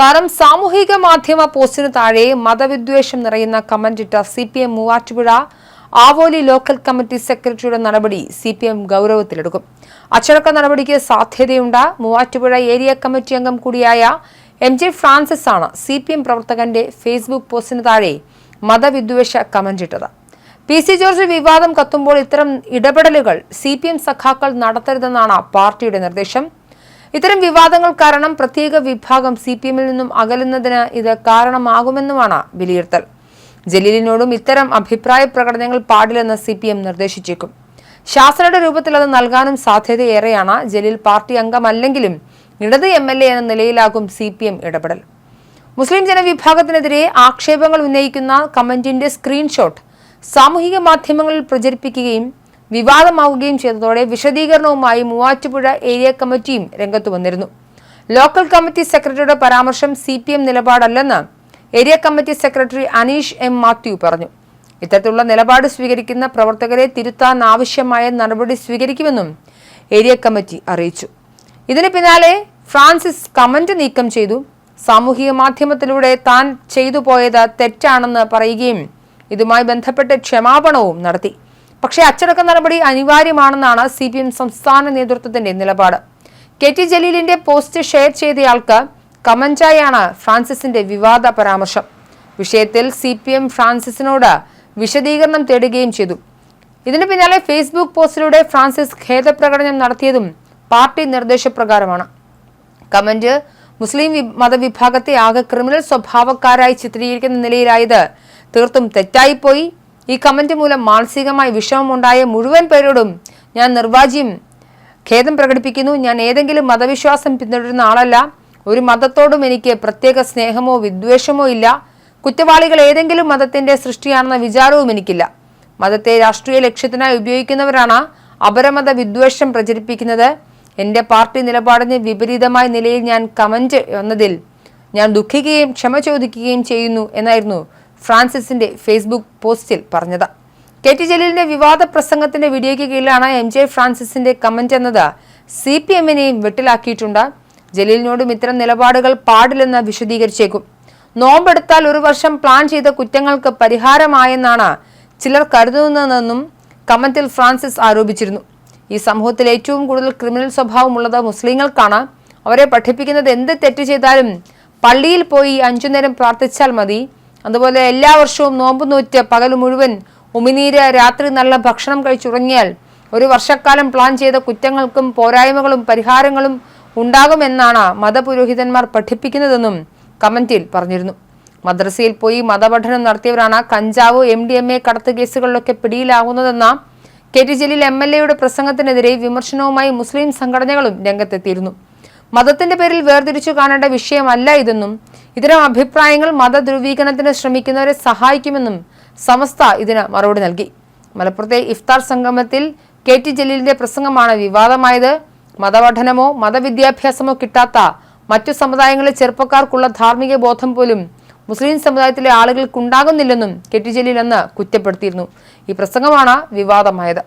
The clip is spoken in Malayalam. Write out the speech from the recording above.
നമസ്കാരം സാമൂഹിക മാധ്യമ പോസ്റ്റിന് താഴെ മതവിദ്വേഷം നിറയുന്ന കമന്റ് ഇട്ട C P M Muvattupuzha Avoli local committee സെക്രട്ടറിയുടെ നടപടി സി പി എം ഗൗരവത്തിലെടുക്കും. അച്ചടക്ക നടപടിക്ക് സാധ്യതയുണ്ട്. മൂവാറ്റുപുഴ ഏരിയ കമ്മിറ്റി അംഗം കൂടിയായ എം ജെ ഫ്രാൻസിസ് ആണ് സി പി എം പ്രവർത്തകന്റെ ഫേസ്ബുക്ക് പോസ്റ്റിന് താഴെ മതവിദ്വേഷ കമന്റ് ഇട്ടത്. പി സി ജോർജ് വിവാദം കത്തുമ്പോൾ ഇത്തരം ഇടപെടലുകൾ സി പി എം സഖാക്കൾ നടത്തരുതെന്നാണ് പാർട്ടിയുടെ നിർദ്ദേശം. ഇത്തരം വിവാദങ്ങൾ കാരണം പ്രത്യേക വിഭാഗം സി പി എമ്മിൽ നിന്നും അകലുന്നതിന് ഇത് കാരണമാകുമെന്നുമാണ് വിലയിരുത്തൽ. ജലീലിനോടും ഇത്തരം അഭിപ്രായ പ്രകടനങ്ങൾ പാടില്ലെന്ന് സി പി എം നിർദ്ദേശിച്ചേക്കും. ശാസനയുടെ രൂപത്തിൽ അത് നൽകാനും സാധ്യതയേറെയാണ്. ജലീൽ പാർട്ടി അംഗമല്ലെങ്കിലും ഇടത് എം എൽ എ എന്ന നിലയിലാകും സി പി എം ഇടപെടൽ. മുസ്ലിം ജനവിഭാഗത്തിനെതിരെ ആക്ഷേപങ്ങൾ ഉന്നയിക്കുന്ന കമന്റിന്റെ സ്ക്രീൻഷോട്ട് സാമൂഹിക മാധ്യമങ്ങളിൽ പ്രചരിപ്പിക്കുകയും വിവാദമാവുകയും ചെയ്തതോടെ വിശദീകരണവുമായി മൂവാറ്റുപുഴ ഏരിയ കമ്മിറ്റിയും രംഗത്തു വന്നിരുന്നു. ലോക്കൽ കമ്മിറ്റി സെക്രട്ടറിയുടെ പരാമർശം C P M നിലപാടല്ലെന്ന് area committee secretary Aneesh M Mathew പറഞ്ഞു. ഇത്തരത്തിലുള്ള നിലപാട് സ്വീകരിക്കുന്ന പ്രവർത്തകരെ തിരുത്താൻ ആവശ്യമായ നടപടി സ്വീകരിക്കുമെന്നും ഏരിയ കമ്മിറ്റി അറിയിച്ചു. ഇതിന് പിന്നാലെ ഫ്രാൻസിസ് കമന്റ് നീക്കം ചെയ്തു. സാമൂഹിക മാധ്യമത്തിലൂടെ താൻ ചെയ്തു പോയത് തെറ്റാണെന്ന് പറയുകയും ഇതുമായി ബന്ധപ്പെട്ട് ക്ഷമാപണവും നടത്തി. പക്ഷേ അച്ചടക്ക നടപടി അനിവാര്യമാണെന്നാണ് സി പി എം സംസ്ഥാന നേതൃത്വത്തിന്റെ നിലപാട്. കെ ടി ജലീലിന്റെ പോസ്റ്റ് ഷെയർ ചെയ്തയാൾക്ക് കമന്റായാണ് ഫ്രാൻസിസിന്റെ വിവാദ പരാമർശം. വിഷയത്തിൽ സി പി എം ഫ്രാൻസിസിനോട് വിശദീകരണം തേടുകയും ചെയ്തു. ഇതിനു പിന്നാലെ ഫേസ്ബുക്ക് പോസ്റ്റിലൂടെ ഫ്രാൻസിസ് ഖേദപ്രകടനം നടത്തിയതും പാർട്ടി നിർദ്ദേശപ്രകാരമാണ്. കമന്റ് മുസ്ലിം മതവിഭാഗത്തെ ആകെ ക്രിമിനൽ സ്വഭാവക്കാരായി ചിത്രീകരിക്കുന്ന നിലയിലായത് തീർത്തും തെറ്റായിപ്പോയി. ഈ കമന്റ് മൂലം മാനസികമായി വിഷമമുണ്ടായ മുഴുവൻ പേരോടും ഞാൻ നിർവാജ്യം ഖേദം പ്രകടിപ്പിക്കുന്നു. ഞാൻ ഏതെങ്കിലും മതവിശ്വാസം പിന്തുടരുന്ന ആളല്ല. ഒരു മതത്തോടും എനിക്ക് പ്രത്യേക സ്നേഹമോ വിദ്വേഷമോ ഇല്ല. കുറ്റവാളികൾ ഏതെങ്കിലും മതത്തിന്റെ സൃഷ്ടിയാണെന്ന വിചാരവും എനിക്കില്ല. മതത്തെ രാഷ്ട്രീയ ലക്ഷ്യത്തിനായി ഉപയോഗിക്കുന്നവരാണ് അപരമത വിദ്വേഷം പ്രചരിപ്പിക്കുന്നത്. എന്റെ പാർട്ടി നിലപാടിന് വിപരീതമായ നിലയിൽ ഞാൻ കമന്റ് വന്നതിൽ ഞാൻ ദുഃഖിക്കുകയും ക്ഷമ ചോദിക്കുകയും ചെയ്യുന്നു എന്നായിരുന്നു ഫ്രാൻസിസിന്റെ ഫേസ്ബുക്ക് പോസ്റ്റിൽ പറഞ്ഞത്. കെ ടി ജലീലിന്റെ വിവാദ പ്രസംഗത്തിന്റെ വീഡിയോയ്ക്ക് കീഴിലാണ് എം ജെ ഫ്രാൻസിസിന്റെ കമന്റ് എന്നത്. സി പി എമ്മിനെയും വെട്ടിലാക്കിയിട്ടുണ്ട്. ജലീലിനോടും ഇത്തരം നിലപാടുകൾ പാടില്ലെന്ന് വിശദീകരിച്ചേക്കും. നോമ്പെടുത്താൽ ഒരു വർഷം പ്ലാൻ ചെയ്ത കുറ്റങ്ങൾക്ക് പരിഹാരമായെന്നാണ് ചിലർ കരുതുന്നതെന്നും കമന്റിൽ ഫ്രാൻസിസ് ആരോപിച്ചിരുന്നു. ഈ സമൂഹത്തിൽ ഏറ്റവും കൂടുതൽ ക്രിമിനൽ സ്വഭാവമുള്ളത് മുസ്ലിങ്ങൾക്കാണ്. അവരെ പഠിപ്പിക്കുന്നത് എന്ത് തെറ്റ് ചെയ്താലും പള്ളിയിൽ പോയി അഞ്ചു നേരം പ്രാർത്ഥിച്ചാൽ മതി. അതുപോലെ എല്ലാ വർഷവും നോമ്പ് നൂറ്റ് പകൽ മുഴുവൻ ഉമിനീര് രാത്രി നല്ല ഭക്ഷണം കഴിച്ചുറങ്ങിയാൽ ഒരു വർഷക്കാലം പ്ലാൻ ചെയ്ത കുറ്റങ്ങൾക്കും പോരായ്മകളും പരിഹാരങ്ങളും ഉണ്ടാകുമെന്നാണ് മതപുരോഹിതന്മാർ പഠിപ്പിക്കുന്നതെന്നും കമന്റിൽ പറഞ്ഞിരുന്നു. മദ്രസയിൽ പോയി മതപഠനം നടത്തിയവരാണ് കഞ്ചാവ് എം ഡി എം എ കടത്ത് കേസുകളിലൊക്കെ പിടിയിലാകുന്നതെന്ന K T Jaleel M L എയുടെ പ്രസംഗത്തിനെതിരെ വിമർശനവുമായി മുസ്ലിം സംഘടനകളും രംഗത്തെത്തിയിരുന്നു. മതത്തിന്റെ പേരിൽ വേർതിരിച്ചു കാണേണ്ട വിഷയമല്ല ഇതെന്നും ഇത്തരം അഭിപ്രായങ്ങൾ മതധ്രുവീകരണത്തിന് ശ്രമിക്കുന്നവരെ സഹായിക്കുമെന്നും സമസ്ത ഇതിന് മറുപടി നൽകി. മലപ്പുറത്തെ ഇഫ്താർ സംഗമത്തിൽ കെ ടി ജലീലിന്റെ പ്രസംഗമാണ് വിവാദമായത്. മതപഠനമോ മതവിദ്യാഭ്യാസമോ കിട്ടാത്ത മറ്റു സമുദായങ്ങളിലെ ചെറുപ്പക്കാർക്കുള്ള ധാർമ്മിക ബോധം പോലും മുസ്ലിം സമുദായത്തിലെ ആളുകൾക്കുണ്ടാകുന്നില്ലെന്നും കെ ടി ജലീൽ അന്ന് കുറ്റപ്പെടുത്തിയിരുന്നു. ഈ പ്രസംഗമാണ് വിവാദമായത്.